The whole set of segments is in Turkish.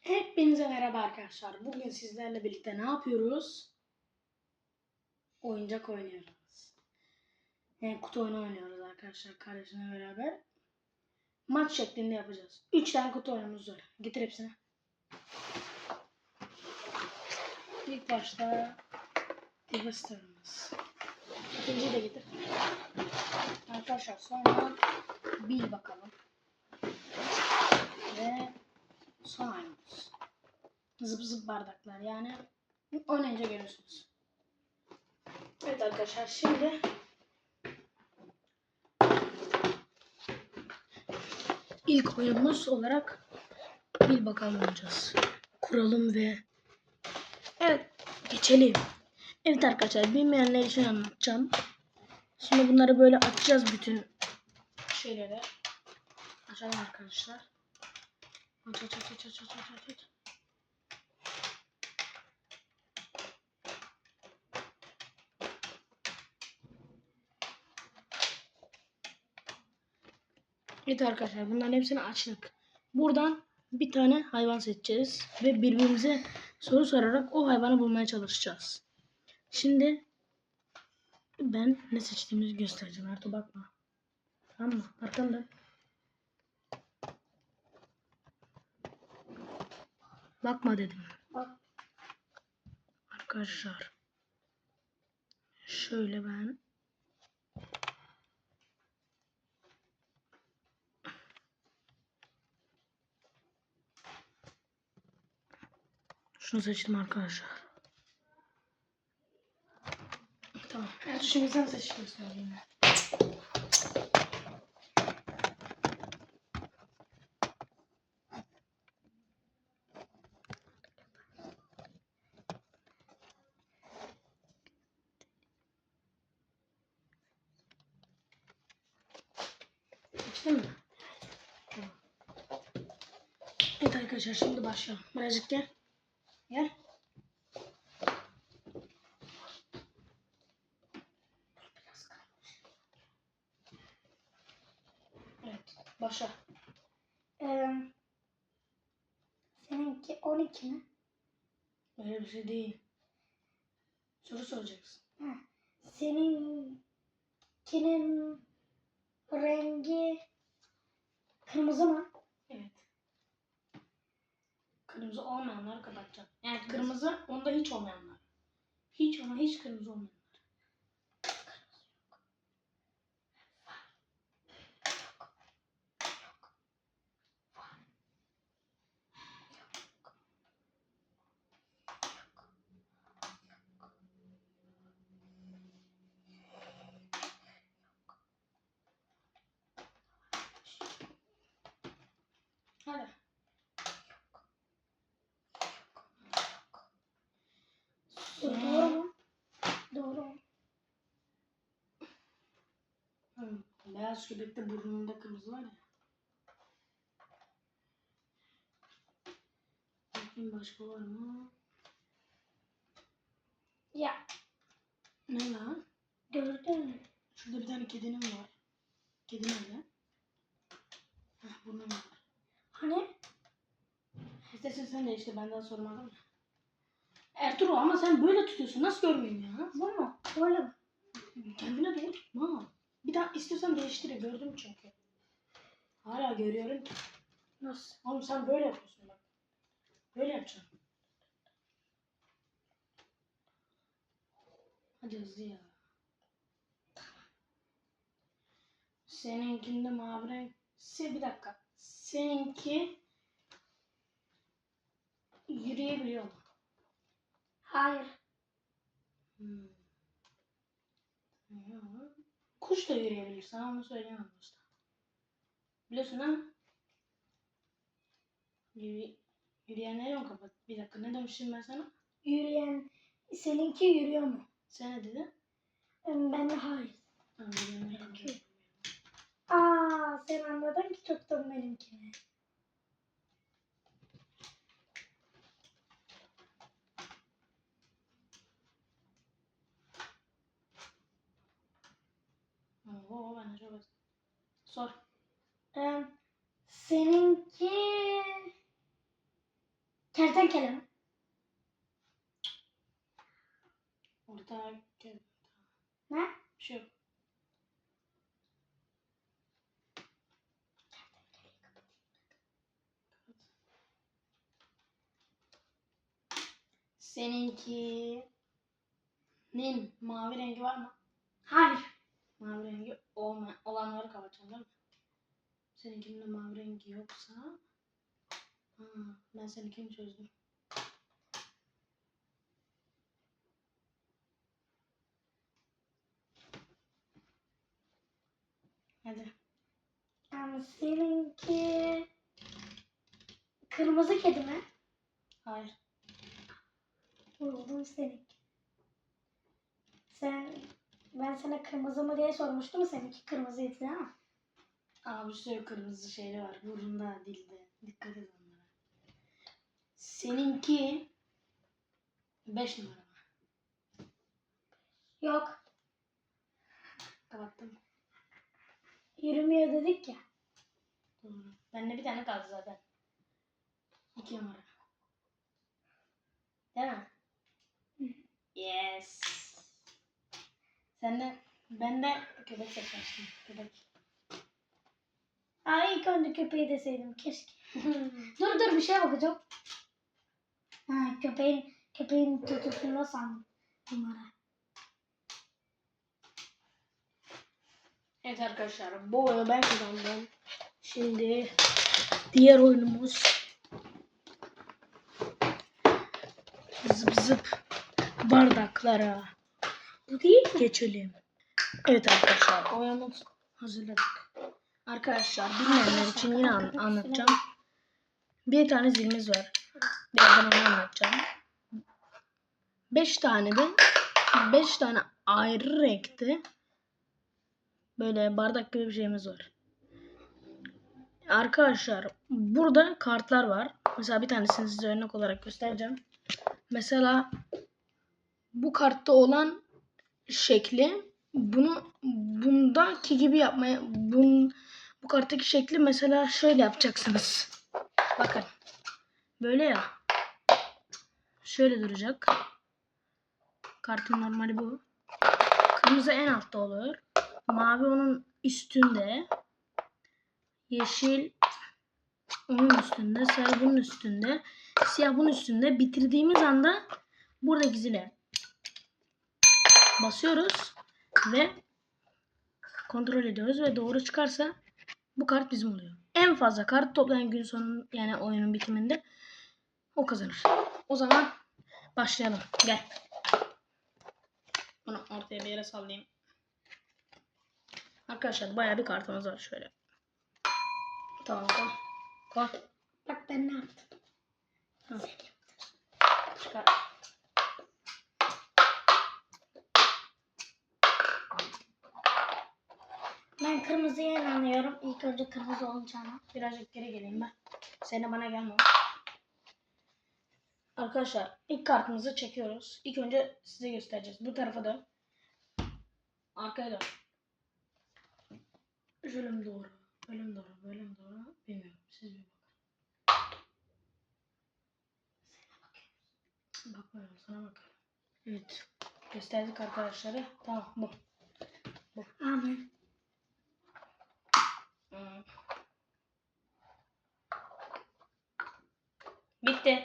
Hepinize merhaba arkadaşlar. Bugün sizlerle birlikte ne yapıyoruz? Oyuncak oynuyoruz. Yani kutu oyunu oynuyoruz arkadaşlar kardeşimle beraber. Maç şeklinde yapacağız. 3 tane kutu oyunumuz var. Getir hepsini. İlk başta Devastator'ımız. İkinciyi de getir. Arkadaşlar sonra bil bakalım. Ve Slimes. Zıp zıp bardaklar yani oynayınca görürsünüz. Evet arkadaşlar şimdi ilk oyunumuz olarak bil bakalım oynayacağız. Kuralım ve evet geçelim. Evet arkadaşlar bilmeyenler için anlatacağım. Şimdi bunları böyle açacağız bütün şeyleri. Açalım arkadaşlar. Aç aç aç aç aç aç aç aç. Evet arkadaşlar bunların hepsini açtık. Buradan bir tane hayvan seçeceğiz ve birbirimize soru sorarak o hayvanı bulmaya çalışacağız. Şimdi ben ne seçtiğimizi göstereceğim. Ertuğ bakma. Tamam mı? Arkamda. Bakma dedim. Arkadaşlar. Şöyle ben Şunu seçtim arkadaşlar. Tamam. Evet, şimdi sen seç göstereyim. Seçtin mi? Tamam. Evet arkadaşlar şimdi başlayalım. Birazcık gel. Gel. Evet. Başla. Ee, seninki 12 mi? Öyle bir şey değil. Soru soracaksın. Ha. Seninkinin rengi kırmızı mı? Kırmızı olmayanları kapatacağım. Yani kırmızı onda hiç olmayanlar. Hiç ama hiç kırmızı olmayanlar. Hadi. Dur, Doğru mu? Doğru mu? Hı, Beyaz köpekte burnunda kırmızı var ya. Bakayım başka var mı? Ya Ne lan? gördün mü? Şurada bir tane kedim var. Kedi nerede? Heh, burnum var. Hani? İstersen sen de işte benden sormadın mı? Ertuğrul ama sen böyle tutuyorsun. Nasıl görmeyeyim ya? Bu mu? Böyle mi? Kendine doğru tutma. Bir daha istiyorsan değiştir. Gördüm çünkü. Hala görüyorum ki. Nasıl? Oğlum sen böyle yapıyorsun bak. Böyle yapacaksın. Hadi hızlı ya. Seninkinde mavi renk. Se bir dakika. Seninki yürüyebiliyor mu? Hayır. Hmm. Kuş da yürüyebilir. Sana onu söyleyemem usta. Biliyorsun ha? Yürü, yürüyenleri mi kapat? Bir dakika ne demiştim ben sana? Yürüyen, seninki yürüyor mu? Sen ne dedin? Ben de hayır. Tamam yürüyenleri kapat. Aa, sen anladın ki tuttum benimkini. Oo ben de çok az. Sor. Ee, seninki Kertenkele mi? Orta Ne? bir şey yok. Seninkinin mavi rengi var mı? Hayır. Mavi rengi olma, olanları kapatacağım değil mi? Seninkinin de mavi rengi yoksa... Ha, ben seninkini çözdüm. Hadi. Yani seninki kırmızı kedi mi? Hayır. Buldum seninki. Sen sana kırmızı mı diye sormuştum seninki kırmızıydı değil mi? Aa bir sürü kırmızı şeyli var. Burunda, dilde. Dikkat et onlara. Seninki 5 numara mı? Yok. Kapattım. Yürümüyor dedik ya. Doğru. Bende bir tane kaldı zaten. 2 numara. Değil mi? Yes. Sen de ben de köpek seçmiştim. Köpek. Aa ilk önce köpeği deseydim keşke. dur dur bir şeye bakacağım. Ha köpeğin köpeğin tutusunu sandım numara. Evet arkadaşlar bu oyunu ben kazandım. Şimdi diğer oyunumuz zıp zıp bardaklara Bu değil mi? geçelim. Evet arkadaşlar oyunumuz hazırladık. Arkadaşlar bilmeyenler için yine an- anlatacağım. Bir tane zilimiz var. Birazdan onu anlatacağım. Beş tane de beş tane ayrı renkte böyle bardak gibi bir şeyimiz var. Arkadaşlar burada kartlar var. Mesela bir tanesini size örnek olarak göstereceğim. Mesela bu kartta olan şekli bunu bundaki gibi yapmaya bun, bu karttaki şekli mesela şöyle yapacaksınız. Bakın. Böyle ya. Şöyle duracak. Kartın normali bu. Kırmızı en altta olur. Mavi onun üstünde. Yeşil onun üstünde. Sarı bunun üstünde. Siyah bunun üstünde. Bitirdiğimiz anda buradaki zile basıyoruz ve kontrol ediyoruz ve doğru çıkarsa bu kart bizim oluyor. En fazla kart toplayan gün sonu yani oyunun bitiminde o kazanır. O zaman başlayalım. Gel. Bunu ortaya bir yere sallayayım. Arkadaşlar bayağı bir kartımız var şöyle. Tamam koy. Koy. Bak ben ne yaptım. Hı. Çıkar. Ben kırmızıya inanıyorum. İlk önce kırmızı olacağına. Birazcık geri geleyim ben. Sen de bana gelme. Arkadaşlar ilk kartımızı çekiyoruz. İlk önce size göstereceğiz. Bu tarafa dön. Arkaya dön. Mi doğru? Böyle mi doğru? Böyle mi doğru? Bilmiyorum. Siz bir bakın. Bakmıyorum sana bakıyorum. Evet. Gösterdik arkadaşları. Tamam bu. Amin. Bitti.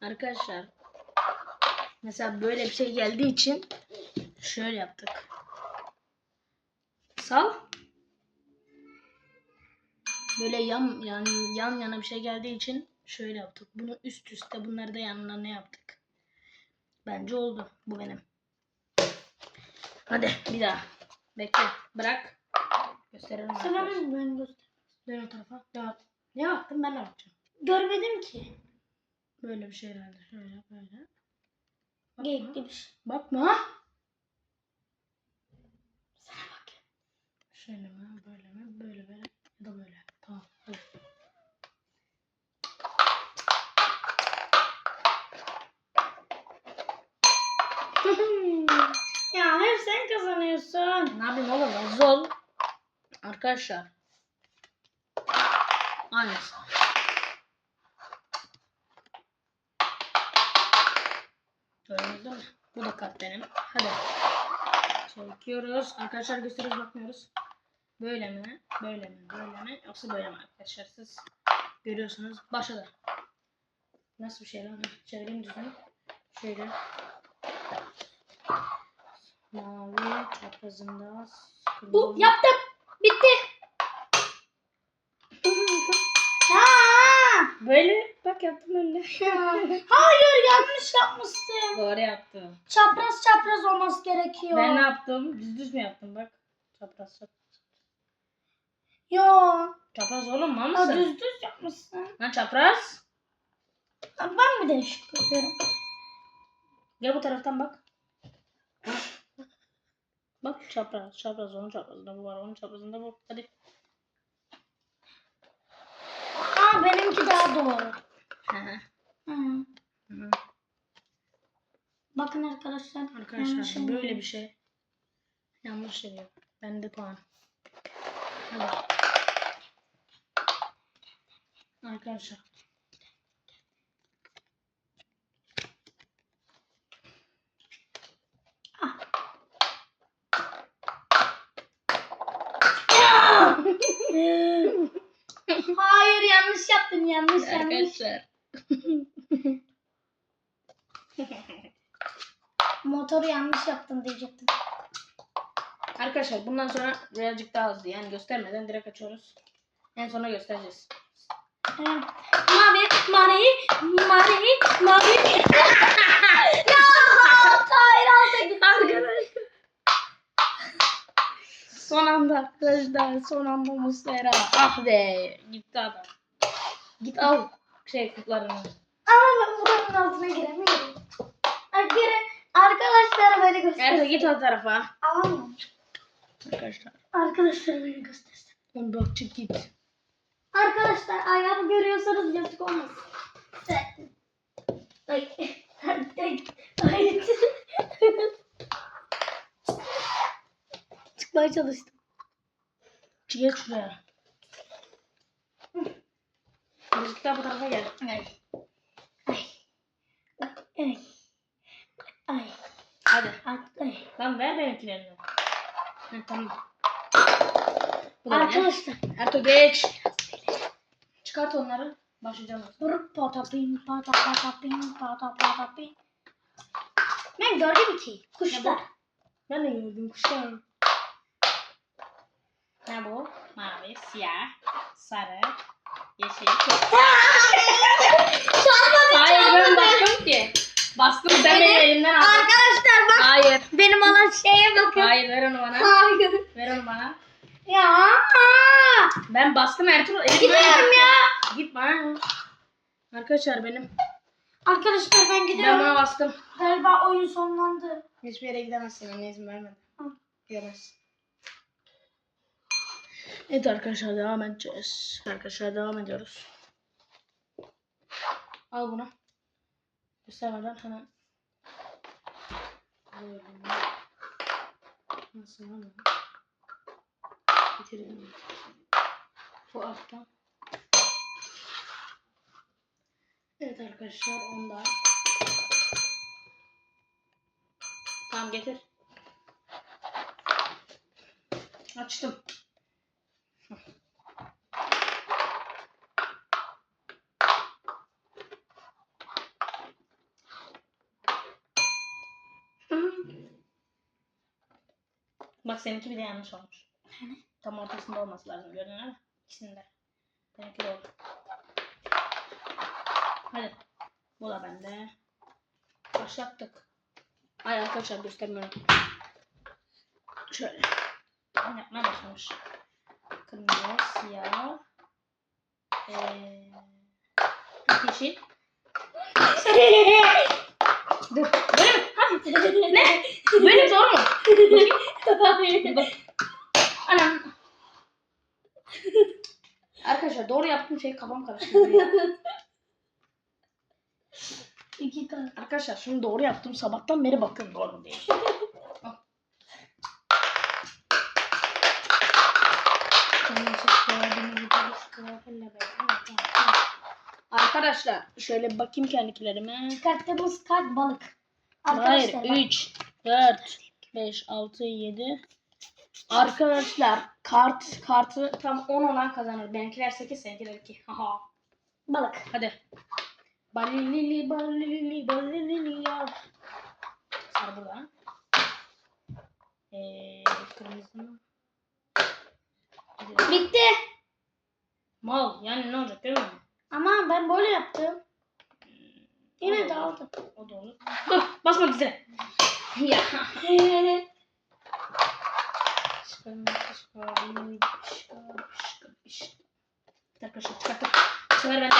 Arkadaşlar mesela böyle bir şey geldiği için şöyle yaptık. Sal. Böyle yan yan yan yana bir şey geldiği için şöyle yaptık. Bunu üst üste bunları da yanlarına yaptık. Bence oldu. Bu benim. Hadi bir daha. Bekle. Bırak. Gösterelim. Sıra arkadaşlar. ben ben göster. Dön o tarafa. Devam. Ne yaptım ben de yapacağım. Görmedim ki. Böyle bir şey herhalde. Şöyle böyle. Bakma. Geyikli bir şey. Bakma. Sana bak. Şöyle mi? Böyle sen kazanıyorsun. Ne yapayım oğlum Ozol. Arkadaşlar. Aynısı. Gördün? Bu da kart benim. Hadi. Çekiyoruz. Arkadaşlar gösteriyoruz bakmıyoruz. Böyle mi? Böyle mi? Böyle mi? Yoksa böyle mi arkadaşlar? Siz görüyorsunuz. Başladı. Nasıl bir şey lan? Çevireyim düzgün. Şöyle. Mavi çaprazında. Bu yaptım. Bitti. Ha! Böyle. Bak yaptım öyle. Hayır yanlış yapmışsın. Doğru yaptım. Çapraz çapraz olması gerekiyor. Ben ne yaptım? Düz düz mü yaptım bak. Çapraz çapraz. Yo. Çapraz oğlum Ha, mısın? düz düz yapmışsın. Lan çapraz. Ha, Ben mi değişik yapıyorum? Gel bu taraftan bak. Bak çapraz, çapraz onun çaprazında bu var, onun çaprazında bu. Hadi. Aa benimki daha doğru. Hı hı. Hı. Hı. Bakın arkadaşlar. Arkadaşlar böyle yok. bir şey. Yanlış yapıyor. Bende puan. Hadi. Arkadaşlar. Hayır yanlış yaptın yanlış yanlış. Arkadaşlar. Motoru yanlış yaptın diyecektim. Arkadaşlar bundan sonra birazcık daha hızlı yani göstermeden direkt açıyoruz. En sona göstereceğiz. Mavi, mavi, mavi, mavi. ya hayır alta gitti. Son anda arkadaşlar son anda Muslera. Ah be gitti adam. Git al şey kutlarını. Ama ben buranın altına giremiyorum. Gire, arkadaşlar beni Ertuğ göstersin. git o tarafa. Alamam. Arkadaşlar. Arkadaşlar beni göstersin. Onu bak çık git. Arkadaşlar ayağımı görüyorsanız yazık olmasın. Ay, ay, ay. Çıkmaya çalıştım. Gel şuraya. Birazcık daha bu tarafa gel. Ay. Ay. Ay. Ay. Hadi. Ay. Lan ver benimkilerini. Heh, tamam. Bu da benim. Arkadaşlar. Ertuğ geç. Çıkart onları. Başlayacağım. Dur patapim pata patapim pata patapim. Ben gördüm ki kuşlar. Ben de gördüm kuşlar. Ne bu? Mavi, siyah, sarı, yeşil. Çalmadı Hayır ben bastım ki. Bastım sen benim elimden aldın. Arkadaşlar bak Hayır. benim olan şeye bakın. Hayır ver onu bana. Hayır. Ver onu bana. Ya. Ben bastım Ertuğrul. Elim Gidiyorum ya. Git bana. Arkadaşlar benim. Arkadaşlar ben Ben gidiyorum. buna bastım. Galiba oyun sonlandı. Hiçbir yere gidemezsin. Anne izin vermedi. Gidemezsin. Evet arkadaşlar devam edeceğiz. Arkadaşlar devam ediyoruz. Al bunu. Göstermeden hemen. Nasıl lan? Bitirdim. Bu alttan. Evet arkadaşlar onda. Tamam getir. Açtım. Bak seninki bir de yanlış olmuş. Tam ortasında olması lazım gördün ama ikisinde. Benimki doğru. Hadi. Bu da bende. Başlattık. Ay arkadaşlar göstermiyorum. Şöyle. Ben yapmaya başlamış. Kırmızı, siyah. Ee, yeşil. Dur. Böyle mi? Ne? Mi doğru mu? Anam. Arkadaşlar doğru yaptığım şey kafam karıştı. İki tane. Arkadaşlar şimdi doğru yaptım. Sabahtan beri bakıyorum doğru mu diye. Arkadaşlar şöyle bakayım kendilerime. Çıkarttığımız kart balık. Arkadaşlar Hayır. bak. 3, 4, 5, 6, 7. Arkadaşlar kart kartı tam 10 olan kazanır. Benimkiler 8, seninkiler 2. Haha. Balık. Hadi. Balilili balilili balilili ya. Sarı burada. Ee, kırmızı mı? Bitti. Mal yani ne olacak değil mi? Ama ben böyle yaptım. Yine de aldım. O da olur. Dur basma bize. ya. Arkadaşlar çıkarttık. Bu sefer bende.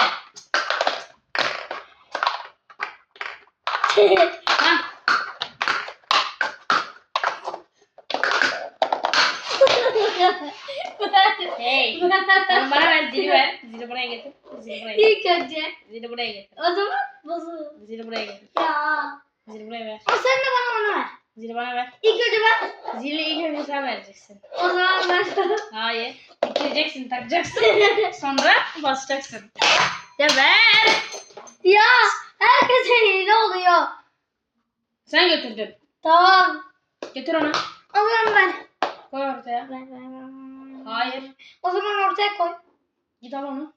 Lan. Hey. Tamam bana ver zili ver. Zili buraya getir. Zili buraya getir. İlk önce. Zili buraya getir. O zaman bozulur. Zili buraya getir. Ya. Zili buraya ver. O sen de bana onu ver. Zili bana ver. İlk önce ben. Zili ilk önce sen vereceksin. O zaman ben. Hayır. Bitireceksin, takacaksın. Sonra basacaksın. Ya ver. ya. Herkese hile oluyor. Sen götürdün. Tamam. Götür onu. O zaman ben. Koy ortaya. Ver, ver, ver. Hayır. O zaman ortaya koy. Git al onu.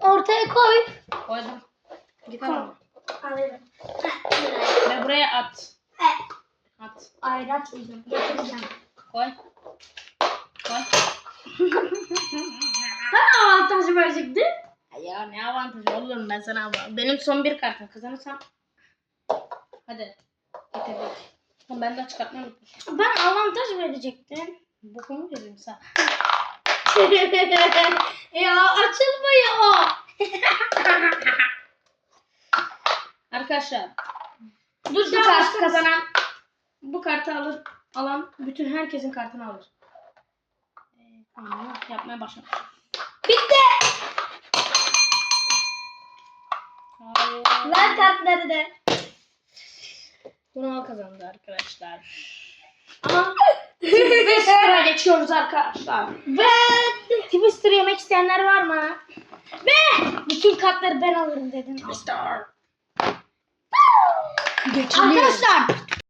Ortaya koy. Koydum. Git al onu. Alıyorum. Ve buraya at. Eh, At. Ayraç uygun. Getireceğim. Koy. Koy. Ben avantajı verecektim. Ya ne avantajı oğlum ben sana Benim son bir kartım kazanırsam. Hadi. Getirdik. Ben de çıkartmayı unutmuşum. Ben avantaj verecektim. Bokumu dedim sen. ya açılmıyor. Arkadaşlar Dur bu başlamasın. kazanan bu kartı alır alan bütün herkesin kartını alır. Ee, tamam yapmaya başlamış. Bitti. Ver kartları da. Bunu al kazandı arkadaşlar. Ama Twister'a geçiyoruz arkadaşlar. Ben. Twister yemek isteyenler var mı? Ve bütün kartları ben alırım dedim. Twister. Arkadaşlar